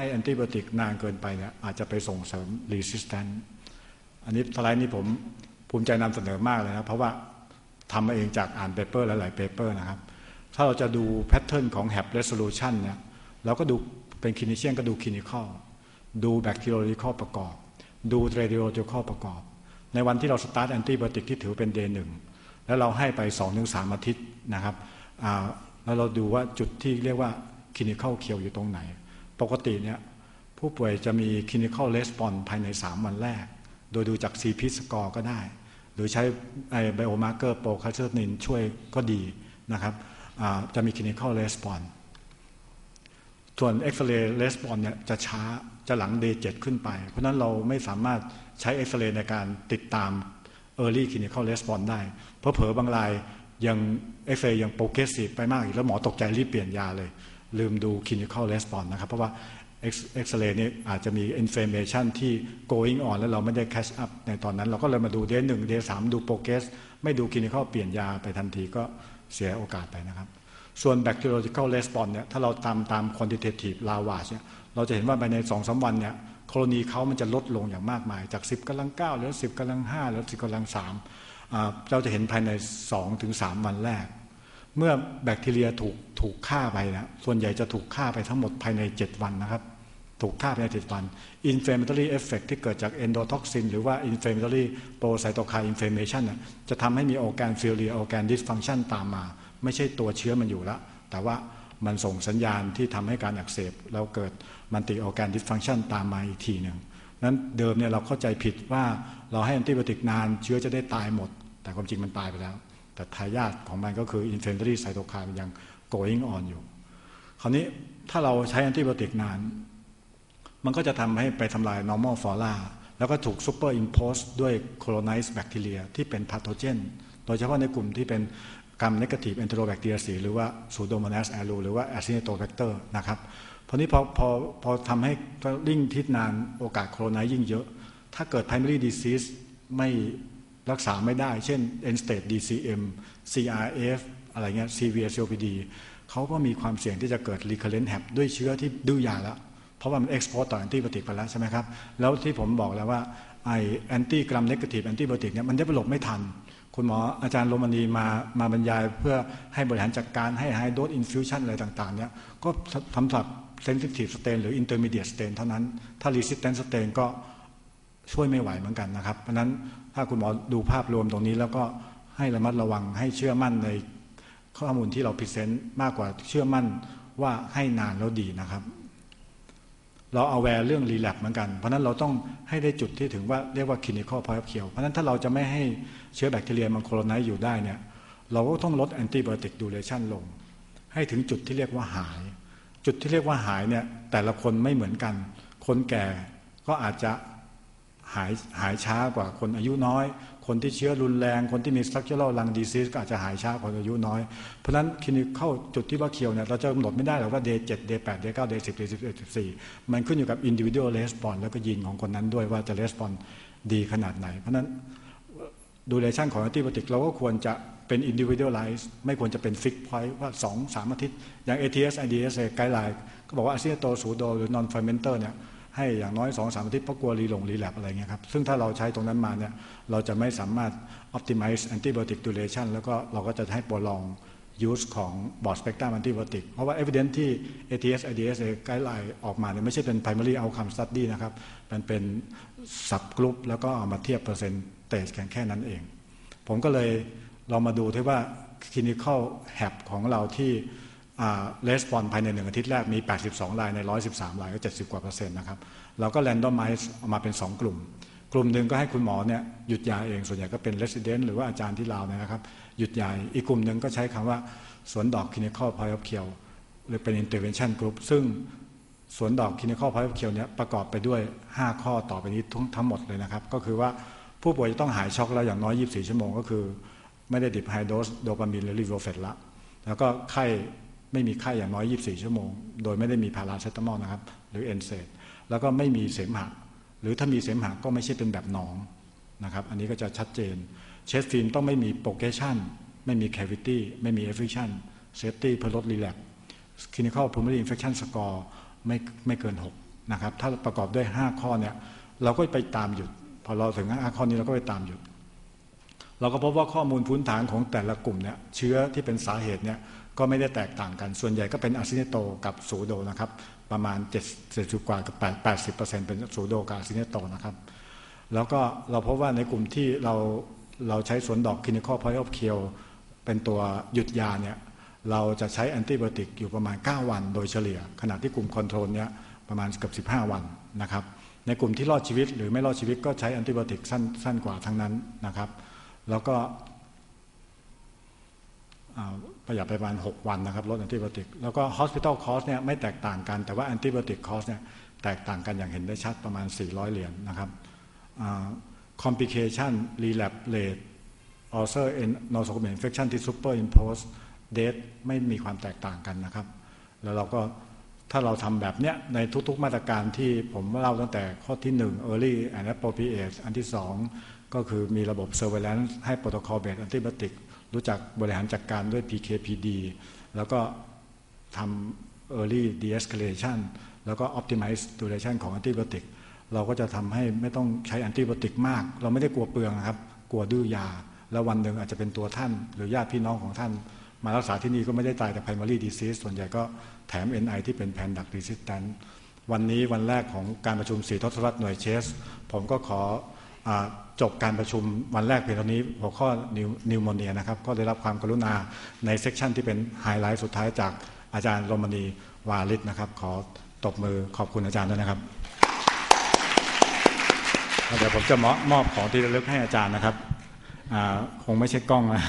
ให้แอนติบอติกนานเกินไปเนี่ยอาจจะไปส่งเสริมรีสิสแตนอันนี้สไลด์นี้ผมภูมิใจนำเสนอมากเลยนะ เพราะว่าทำมาเองจากอ่านเปเปอร์หลายๆเปเปอร์นะครับ ถ้าเราจะดูแพทเทิร์นของ HAP resolution เนี่ยเราก็ดูเป็นคลินิเชียนก็ดูคลินิคอลดูแบคทีโรลิคอลประกอบ ดูเรดิโอจิคอลประกอบ ในวันที่เราสตาร์ทแอนติบอติกที่ถือเป็นเดย์หนึ่งแล้วเราให้ไป2อถึงสอาทิตย์นะครับแล้วเราดูว่าจุดที่เรียกว่าคลินิคอลเคียวอยู่ตรงไหน ปกติเนี่ยผู้ป่วยจะมี clinical response ภายใน 3 วันแรก โดยดูจาก CP score ก็ได้ หรือใช้ไบโอมาร์เกอร์โปรคาเชตินช่วยก็ดีนะครับจะมี clinical response ส่วน X-ray response เนี่ยจะช้าจะหลัง day 7ขึ้นไป เพราะนั้นเราไม่สามารถใช้ X-ray ในการติดตาม early clinical response ได้ เพราะเผลอบางรายยัง X-ray ยัง progressive ไปมากอีกแล้วหมอตกใจรีบเปลี่ยนยาเลย ลืมดู Clinical Response นะครับ เพราะว่าเอ็กซเรย์นี่อาจจะมี inflammation ที่ going on แล้วเราไม่ได้ catch up ในตอนนั้น เราก็เลยมาดูเดย์หนึ่งเดย์สามดูโปรเกรสไม่ดู Clinical เปลี่ยนยาไปทันทีก็เสียโอกาสไปนะครับ ส่วน bacteriological response เนี่ยถ้าเราตามตาม quantitative lavage เนี่ยเราจะเห็นว่าภายในสองสาวันเนี่ยโคโลนีเขามันจะลดลงอย่างมากมาย จาก 10กำลัง9เหลือ 10กำลัง5เหลือ10กำลัง3เราจะเห็นภายใน2ถึง3วันแรก เมื่อแบคทีเรียถูกถูกฆ่าไปนะส่วนใหญ่จะถูกฆ่าไปทั้งหมดภายใน 7 วันนะครับ ถูกฆ่าภายใน 7 วัน inflammatory effect ที่เกิดจาก endotoxin หรือว่า inflammatory procytokine inflammation จะทำให้มี organ failure organ dysfunction ตามมา ไม่ใช่ตัวเชื้อมันอยู่แล้วแต่ว่ามันส่งสัญญาณที่ทำให้การอักเสบแล้วเกิดมันติออแกนดิสฟังชันตามมาอีกทีหนึ่งนั้นเดิมเนี่ยเราเข้าใจผิดว่าเราให้แอนติบอติกนานเชื้อจะได้ตายหมด แต่ความจริงมันตายไปแล้ว แต่ทายาทของมันก็คืออินเฟนทอรี่ไซโตไคน์ยัง going on อยู่ คราวนี้ถ้าเราใช้แอนติบอติกนาน มันก็จะทำให้ไปทำลาย normal flora แล้วก็ถูก superimpose ด้วย colonized bacteria ที่เป็น pathogen โดยเฉพาะในกลุ่มที่เป็นกรรม negative enterobacteria สีหรือว่า pseudomonas aeruginosa หรือว่า acinetobacter นะครับพราะนี้พอพอพอทำให้ลิ่งทิศนานโอกาสโคโรนายิ่งเยอะ ถ้าเกิด primary disease ไม่ รักษาไม่ได้ เช่น end stage DCM CRF อะไรเงี้ย severe COPD เขาก็มีความเสี่ยงที่จะเกิด recurrent HAP ด้วยเชื้อที่ดื้อยาแล้วเพราะว่ามัน export ต่อ antibiotic ไปแล้วใช่ไหมครับ แล้วที่ผมบอกแล้วว่าไอ anti gram negative antibiotic เนี่ยมันได้ประหลบไม่ทัน คุณหมออาจารย์โรมานีมามาบรรยายเพื่อให้บริหารจัดการให้ high dose infusion อะไรต่างๆเนี่ยก็ทำสับเซนซิทีฟสเตนหรืออินเตอร์มีเดียสเตนเท่านั้น ถ้ารีสิสแตนสเตนก็ช่วยไม่ไหวเหมือนกันนะครับ เพราะนั้น ถ้าคุณหมอดูภาพรวมตรงนี้ แล้วก็ให้ระมัดระวังให้เชื่อมั่นในข้อมูลที่เราพิเศษมากกว่าเชื่อมั่นว่าให้นานแล้วดีนะครับ เราเอาแวร์เรื่องรีแลกเหมือนกัน เพราะนั้นเราต้องให้ได้จุดที่ถึงว่าเรียกว่าคลินิคอลพอยต์เคียวเพราะนั้นถ้าเราจะไม่ให้เชื้อแบคทีเรียมันโคโรไนอยู่ได้เนี่ยเราก็ต้องลดแอนติบอติกดูเลชันลง ให้ถึงจุดที่เรียกว่าหาย จุดที่เรียกว่าหายเนี่ยแต่ละคนไม่เหมือนกัน คนแก่ก็อาจจะ หายหายช้ากว่าคนอายุน้อย คนที่เชื้อรุนแรง คนที่มี structural lung disease ก็อาจจะหายช้ากว่าคนอายุน้อย เพราะฉะนั้นคลินิกเข้าจุดที่ว่าเคียวเนี่ยเราจะกำหนดไม่ได้หรอกว่า day 7 day 8 day 9 day 10 day 11 14มันขึ้นอยู่กับ individual response แล้วก็ยีนของคนนั้นด้วยว่าจะ response ดีขนาดไหน เพราะนั้นดูเลชั่นของ antibiotic เราก็ควรจะเป็น individualize ไม่ควรจะเป็น fix point ว่าสองสามอาทิตย์อย่าง ATS IDS ไกด์ไลน์ก็บอกว่าอาซิโตสูโดหรือ non fermenter เนี่ย ให้อย่างน้อยสองสามอาทิตย์เพราะกลัวรีหลงรีแลบอะไรเงี้ยครับซึ่งถ้าเราใช้ตรงนั้นมาเนี่ยเราจะไม่สามารถ optimize antibiotic duration แล้วก็เราก็จะให้ปรลอง use ของ broad spectrum antibiotic เพราะว่า evidence ที่ ATS IDS ไกด์ไลน์ออกมาเนี่ยไม่ใช่เป็น primary outcome study นะครับมันเป็น subgroup แล้วก็เอามาเทียบเปอร์เซ็นต์เตจแค่นั้นเอง ผมก็เลยเรามาดูที่ว่า clinical HAP ของเราที่ レスปอนภายในหนึ่งอาทิตย์แรกมี 82รายใน 113รายก็ 70 กว่าเปอร์เซ็นต์นะครับเราก็แรนดอมไมซ์ออกมาเป็น 2 กลุ่ม กลุ่มหนึ่งก็ให้คุณหมอเนี่ยหยุดยาเองส่วนใหญ่ก็เป็นเลสซิเดนต์หรือว่าอาจารย์ที่ลาวนะครับ หยุดยาอีกกลุ่มหนึ่งก็ใช้คำว่าสวนดอกคลินิคอลพอยต์เคียวหรือเป็นอินเตอร์เวนชั่นกลุ่มซึ่งสวนดอกคลินิคอลพอยต์เคียวเนี่ยประกอบไปด้วย 5 ข้อต่อไปนี้ทั้งหมดเลยนะครับ ก็คือว่าผู้ป่วยจะต้องหายช็อกแล้วอย่างน้อย 24 ชั่วโมงก็คือ ไม่ได้ดิบไฮโดสโดปามีนหรือรีโวเฟตละแล้วก็ไข้ ไม่มีไข้อย่างน้อย 24 ชั่วโมง โดยไม่ได้มีพาราเซตามอลนะครับ หรือเอนเซตแล้วก็ไม่มีเสมหะ หรือถ้ามีเสมหะก็ไม่ใช่เป็นแบบหนองนะครับ อันนี้ก็จะชัดเจน เชสฟิล์มต้องไม่มีโปรเกชันไม่มีแควิตี้ไม่มีเอฟฟิชันเซฟตี้เพื่อลดรีแลกคลินิคอลพูมิลีอินเฟคชันสกอร์ไม่ไม่เกิน 6 นะครับ ถ้าประกอบด้วย 5 ข้อเนี่ยเราก็ไปตามหยุด พอเราถึง 5 ข้อนี้เราก็ไปตามหยุด เราก็พบว่าข้อมูลพื้นฐานของแต่ละกลุ่มเนี่ยเชื้อที่เป็นสาเหตุเนี่ยก็ไม่ได้แตกต่างกัน ส่วนใหญ่ก็เป็นอาซิเนโตกับซูโดนะครับ ประมาณ7 70กว่ากับ80เป็นซูโดกับอาซิเนโตนะครับ แล้วก็เราพบว่าในกลุ่มที่เราเราใช้สวนดอกคลินิคอลพอยต์ออฟเคียวเป็นตัวหยุดยาเนี่ยเราจะใช้แอนติบโอติกอยู่ประมาณ 9 วันโดยเฉลี่ย ขณะที่กลุ่มคอนโทรลเนี่ยประมาณเกือบ15 วันนะครับ ในกลุ่มที่รอดชีวิตหรือไม่รอดชีวิตก็ใช้แอนติบโอติกสั้นสั้นกว่าทั้งนั้นนะครับ แล้วก็ประหยัดไปประมาณ 6 วันนะครับลดแอนติบโอติกแล้วก็ hospital cost เนี่ยไม่แตกต่างกัน แต่ว่าแอนติบโอติก cost เนี่ยแตกต่างกันอย่างเห็นได้ชัดประมาณ 400 เหรียญนนะครับ complication relapse rate ulcer and nosocomial infection ที่ superimpose date ไม่มีความแตกต่างกันนะครับ แล้วเราก็ ถ้าเราทำแบบเนี้ยในทุกๆมาตรการที่ผมเล่าตั้งแต่ข้อที่ 1 early and appropriate อันที่ 2 ก็คือมีระบบ surveillance ให้ protocol based antibiotic รู้จักบริหารจัดการด้วย PKPD แล้วก็ทำ early de-escalation แล้วก็ optimize duration ของ antibiotic เราก็จะทำให้ไม่ต้องใช้ antibiotic มาก เราไม่ได้กลัวเปลืองนะครับ กลัวดื้อยา แล้ววันหนึ่งอาจจะเป็นตัวท่าน หรือญาติพี่น้องของท่าน มารักษาที่นี่ก็ไม่ได้ตายแต่ primary disease ส่วนใหญ่ก็แถม NI ที่เป็น pan duct resistant วันนี้วันแรกของการประชุมสีทศวรรษหน่วยเชส ผมก็ขออจบการประชุมวันแรกเพียงเท่านี้หัวข้อนิวโมเนียนะครับ ก็ได้รับความกรุณาในเซกชันที่เป็นไฮไลท์สุดท้ายจากอาจารย์โรมณีวาลิตนะครับ ขอตบมือขอบคุณอาจารย์ด้วยนะครับเดี๋ยวผมจะมอบของที่ระลึกให้อาจารย์นะครับคงไม่ใช่กล้องนะ